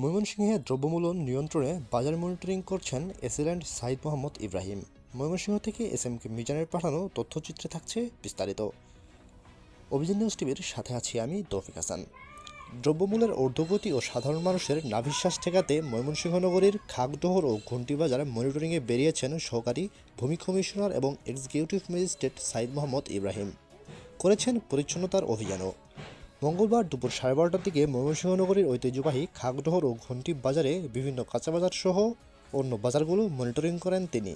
ময়মনসিংহে দ্রব্যমূল্য নিয়ন্ত্রণে বাজার মনিটরিং করছেন এসিডেন্ট সাইদ মোহাম্মদ ইব্রাহিম। ময়মনসিংহ থেকে এস এম কে মিজানের পাঠানো তথ্যচিত্রে থাকছে বিস্তারিত। অভিযান নিউজ টিভির সাথে আছি আমি তৌফিক হাসান। দ্রব্যমূল্যের ঊর্ধ্বগতি ও সাধারণ মানুষের নাভিশ্বাস ঠেকাতে ময়মনসিংহ নগরীর খাগডোহর ও ঘণ্টিবাজার মনিটরিংয়ে বেরিয়েছেন সহকারী ভূমি কমিশনার এবং এক্সিকিউটিভ ম্যাজিস্ট্রেট সাইদ মোহাম্মদ ইব্রাহিম। করেছেন পরিচ্ছন্নতার অভিযানও। মঙ্গলবার দুপুর সাড়ে বারোটার দিকে ময়মনসিংহ নগরীর ঐতিহ্যবাহী খাগডোহর ও ঘণ্টি বাজারে বিভিন্ন কাঁচাবাজার সহ অন্য বাজারগুলো মনিটরিং করেন তিনি।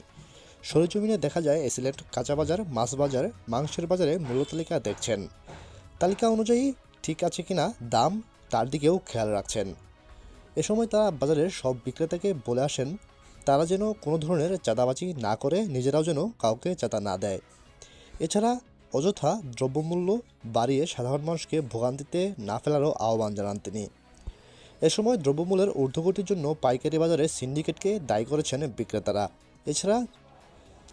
সরেজমিনে দেখা যায় এসিলেট কাঁচা বাজার মাছ বাজার মাংসের বাজারে মূল্য তালিকা দেখছেন। তালিকা অনুযায়ী ঠিক আছে কিনা, দাম তার দিকেও খেয়াল রাখছেন। এ সময় তারা বাজারের সব বিক্রেতাকে বলে আসেন, তারা যেন কোনো ধরনের চাঁদাবাজি না করে নিজেরাও যেন কাউকে চাঁদা না দেয়। এছাড়া অযথা দ্রব্যমূল্য বাড়িয়ে সাধারণ মানুষকে ভোগান্তিতে না ফেলারও আহ্বান জানান তিনি। এ সময় দ্রব্যমূল্যের ঊর্ধ্বগতির জন্য পাইকারি বাজারে সিন্ডিকেটকে দায়ী করেছেন বিক্রেতারা। এছাড়া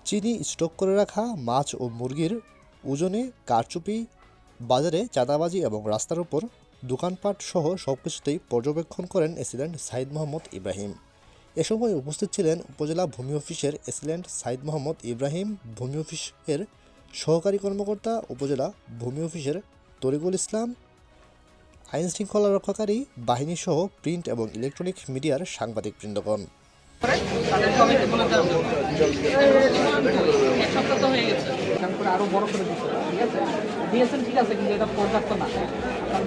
চিনি স্টক করে রাখা মাছ ও মুরগির ওজনে কারচুপি, বাজারে চাঁদাবাজি এবং রাস্তার উপর দোকানপাট সহ সব কিছুতেই পর্যবেক্ষণ করেন এসিডেন্ট সাইদ মোহাম্মদ ইব্রাহিম। এ সময় উপস্থিত ছিলেন উপজেলা ভূমি অফিসের এসিলেন্ট সাইদ মোহাম্মদ ইব্রাহিম, ভূমি অফিসের সহকারী কর্মকর্তা উপজেলা ভূমি অফিসের তরিকুল ইসলাম আইন শৃঙ্খলা রক্ষাকারী বাহিনী সহ প্রিন্ট এবং ইলেকট্রনিক মিডিয়ার সাংবাদিক বৃন্দগণ তাদের সবাইকে বলে দেওয়া হবে। এক সপ্তাহ তো হয়ে গেছে এখান করে আরও বড় করে দিচ্ছে। ঠিক আছে? দিয়েছেন, ঠিক আছে, কিন্তু এটা পর্যাপ্ত না।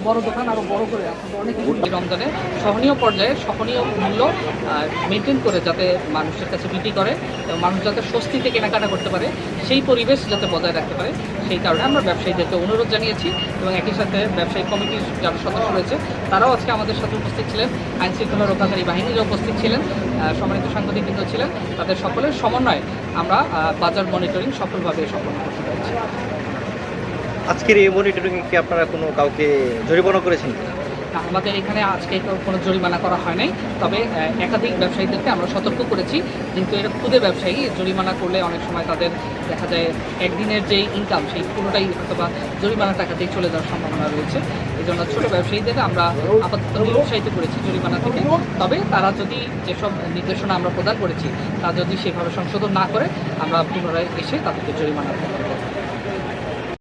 বড় দোকান আরও বড় করে অনেক রমজানে সহনীয় পর্যায়ে সহনীয় মূল্য মেনটেন করে যাতে মানুষের কাছে বিক্রি করে এবং মানুষ যাতে স্বস্তিতে কেনাকাটা করতে পারে, সেই পরিবেশ যাতে বজায় রাখতে পারে, সেই কারণে আমরা ব্যবসায়ীদেরকে অনুরোধ জানিয়েছি এবং একই সাথে ব্যবসায়ী কমিটির যারা সদস্য রয়েছে, তারাও আজকে আমাদের সাথে উপস্থিত ছিলেন। আইন শৃঙ্খলা রক্ষাকারী বাহিনীরও উপস্থিত ছিলেন সম্মানিত সাংবাদিকবৃন্দ ছিলেন, তাদের সকলের সমন্বয়ে আমরা বাজার মনিটরিং সফলভাবে সম্পন্ন করতে পেরেছি আজকের এই মনিটরিং কি আপনারা কোনো কাউকে জরিমানা করেছেন? আমাদের এখানে আজকে কোনো জরিমানা করা হয় নাই, তবে একাধিক ব্যবসায়ীদেরকে আমরা সতর্ক করেছি কিন্তু এরা খুদে ব্যবসায়ী, জরিমানা করলে অনেক সময় তাদের দেখা যায় একদিনের যে ইনকাম সেই পুরোটাই অথবা জরিমানা টাকাতেই চলে যাওয়ার সম্ভাবনা রয়েছে। এই জন্য ছোটো ব্যবসায়ীদের আমরা আপাতত নিরুৎসাহিত করেছি জরিমানা থেকে, তবে তারা যদি যেসব নির্দেশনা আমরা প্রদান করেছি, তা যদি সেভাবে সংশোধন না করে, আমরা পুনরায় এসে তাদেরকে জরিমানা করব।